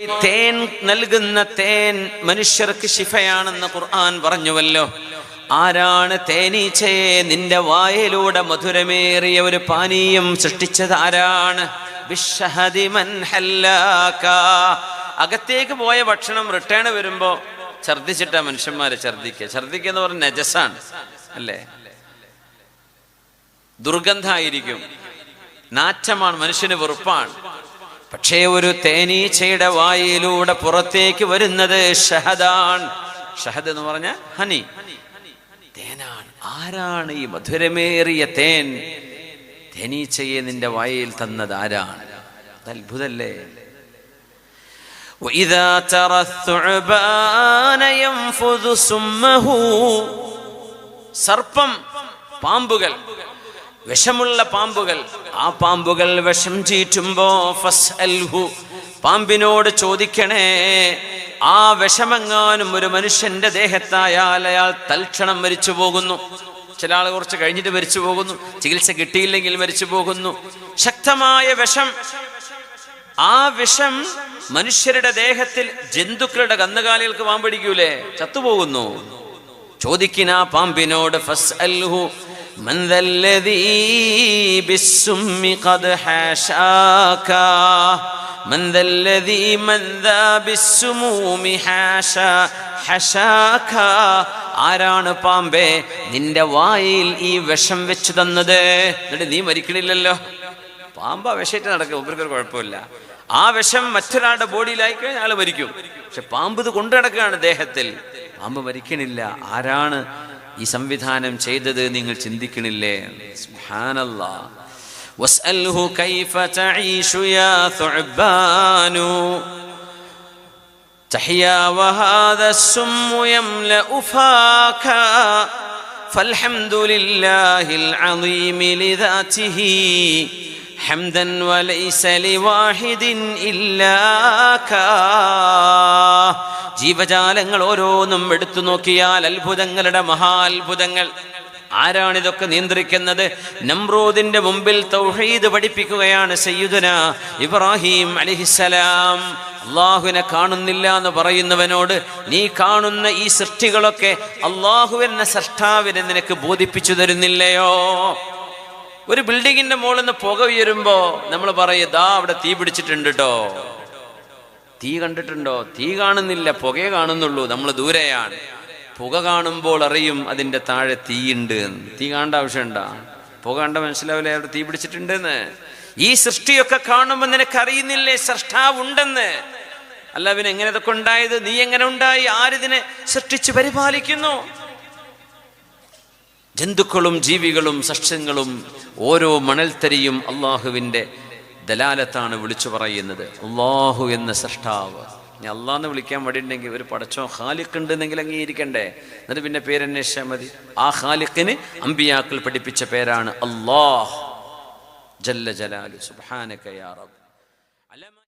തേൻ നൽകുന്ന തേൻ മനുഷ്യർക്ക് ശിഫയാണെന്ന് ഖുർആൻ പറഞ്ഞുവല്ലോ. ആരാണ് തേനീച്ചയെ നിന്റെ വായിലൂടെ മധുരമേറിയ ഒരു പാനീയം സൃഷ്ടിച്ചത് ആരാണ്. അകത്തേക്ക് പോയ ഭക്ഷണം റിട്ടേൺ വരുമ്പോ ഛർദിച്ചിട്ടാ മനുഷ്യന്മാര് ഛർദിക്കുക ഛർദിക്കുക എന്ന് പറഞ്ഞ നജസാണ് അല്ലേ? ദുർഗന്ധായിരിക്കും നാറ്റമാണ് മനുഷ്യന് വെറുപ്പാണ്. പക്ഷേ ഒരു തേനീച്ചയുടെ വായിലൂടെ പുറത്തേക്ക് വരുന്നത് ഷഹദാൻ ഷഹദ് എന്ന് പറഞ്ഞ ഹനി തേനാണ് ആരാണ് ഈ മധുരമേറിയ തേൻ തേനീച്ചയെ നിന്റെ വായിൽ തന്നത് ആരാണ് അത് അത്ഭുതല്ലേ وإذا ترى الثعبان ينفذ سمه സർപ്പം പാമ്പുകൾ വിഷമുള്ള പാമ്പുകൾ. ആ പാമ്പുകൾ വിഷം ചീറ്റുമ്പോ ഫസ്അൽഹു പാമ്പിനോട് ചോദിക്കണേ ആ വിഷമെങ്ങാനും ഒരു മനുഷ്യന്റെ ദേഹത്തായാൽ അയാൾ തൽക്ഷണം മരിച്ചു പോകുന്നു. ചില ആൾ കുറച്ച് കഴിഞ്ഞിട്ട് മരിച്ചു പോകുന്നു ചികിത്സ കിട്ടിയില്ലെങ്കിൽ മരിച്ചു പോകുന്നു. ശക്തമായ വിഷം. ആ വിഷം മനുഷ്യരുടെ ദേഹത്തിൽ ജന്തുക്കളുടെ കന്നുകാലികൾക്ക് പാമ്പിടിക്കൂലേ ചത്തുപോകുന്നു. ചോദിക്കിനാ പാമ്പിനോട് ഫസ് ഫസ്അൽഹു من ذا الذي بالسم قد حاشاك من ذا الذي من ذا بالسموم حاشا حشاك ആരാണ് പാമ്പേ നിന്റെ വായിൽ ഈ വിഷം വെച്ചു തന്നത് എന്നിട്ട് നീ മരിക്കണില്ലല്ലോ പാമ്പ വിഷയിട്ട് നടക്കും ഇവർക്കൊരു കുഴപ്പമില്ല ആ വിഷം മറ്റൊരാളുടെ ബോഡിയിലായി കഴിഞ്ഞാൽ ആള് മരിക്കും പക്ഷെ പാമ്പ് ഇത് കൊണ്ടു നടക്കുകയാണ് ദേഹത്തിൽ പാമ്പ് മരിക്കണില്ല ആരാണ് ഈ സംവിധാനം ചെയ്തത് നിങ്ങൾ ചിന്തിക്കണില്ലേ? സുബ്ഹാനല്ലാ. വസ്അൽഹു കൈഫ തഈഷു യാ ثعبان تحيا وهذا السم يملأ فاكا فالحمد لله العظيم لذاته حمدا وليس لواحد إلاك ജീവജാലങ്ങൾ ഓരോന്നും എടുത്തു നോക്കിയാൽ അത്ഭുതങ്ങളുടെ മഹാത്ഭുതങ്ങൾ ആരാണിതൊക്കെ നിയന്ത്രിക്കുന്നത് നമ്രൂദിന്റെ മുമ്പിൽ തൗഹീദ് പഠിപ്പിക്കുകയാണ് സയ്യിദുന ഇബ്രാഹിം അലിഹിസലാം അള്ളാഹുവിനെ കാണുന്നില്ല എന്ന് പറയുന്നവനോട് നീ കാണുന്ന ഈ സൃഷ്ടികളൊക്കെ അള്ളാഹു എന്ന സൃഷ്ടാവിനെ നിനക്ക് ബോധിപ്പിച്ചു തരുന്നില്ലയോ ഒരു ബിൽഡിങ്ങിന്റെ മുകളിൽ നിന്ന് പുക ഉയരുമ്പോ നമ്മൾ പറയും ദാ അവിടെ തീ പിടിച്ചിട്ടുണ്ട് കേട്ടോ തീ കണ്ടിട്ടുണ്ടോ? തീ കാണുന്നില്ല പുകയെ കാണുന്നുള്ളൂ നമ്മൾ ദൂരെയാണ്. പുക കാണുമ്പോൾ അറിയും അതിന്റെ താഴെ തീയുണ്ട് തീ കാണേണ്ട ആവശ്യമുണ്ട? പുക കണ്ട മനസ്സിലാവില്ലേ അവിടെ തീ പിടിച്ചിട്ടുണ്ടെന്ന്? ഈ സൃഷ്ടിയൊക്കെ കാണുമ്പോൾ നിനക്ക് അറിയുന്നില്ലേ സൃഷ്ടാവ് ഉണ്ടെന്ന്? അല്ല പിന്നെ എങ്ങനെ ഇതൊക്കെ ഉണ്ടായത്? നീ എങ്ങനെ ഉണ്ടായി? ആരിതിനെ സൃഷ്ടിച്ച് പരിപാലിക്കുന്നു? ജന്തുക്കളും ജീവികളും സസ്യങ്ങളും ഓരോ മണൽത്തരിയും അള്ളാഹുവിന്റെ ദലാലത്താണ് വിളിച്ചു പറയുന്നത്. അള്ളാഹു എന്ന സൃഷ്ടാവ്. ഞാൻ അള്ളാന്ന് വിളിക്കാൻ വടിയുണ്ടെങ്കിൽ ഒരു പടച്ചോ ഖാലിഖ് ഉണ്ടെന്നെങ്കിൽ അംഗീകരിക്കണ്ടേ? എന്നിട്ട് പിന്നെ പേരന്വേഷിച്ചാൽ മതി. ആ ഖാലിഖിന് അമ്പിയാക്കൾ പഠിപ്പിച്ച പേരാണ് അള്ളാഹ്. ജല്ല ജലാലു. റബ്ബ്.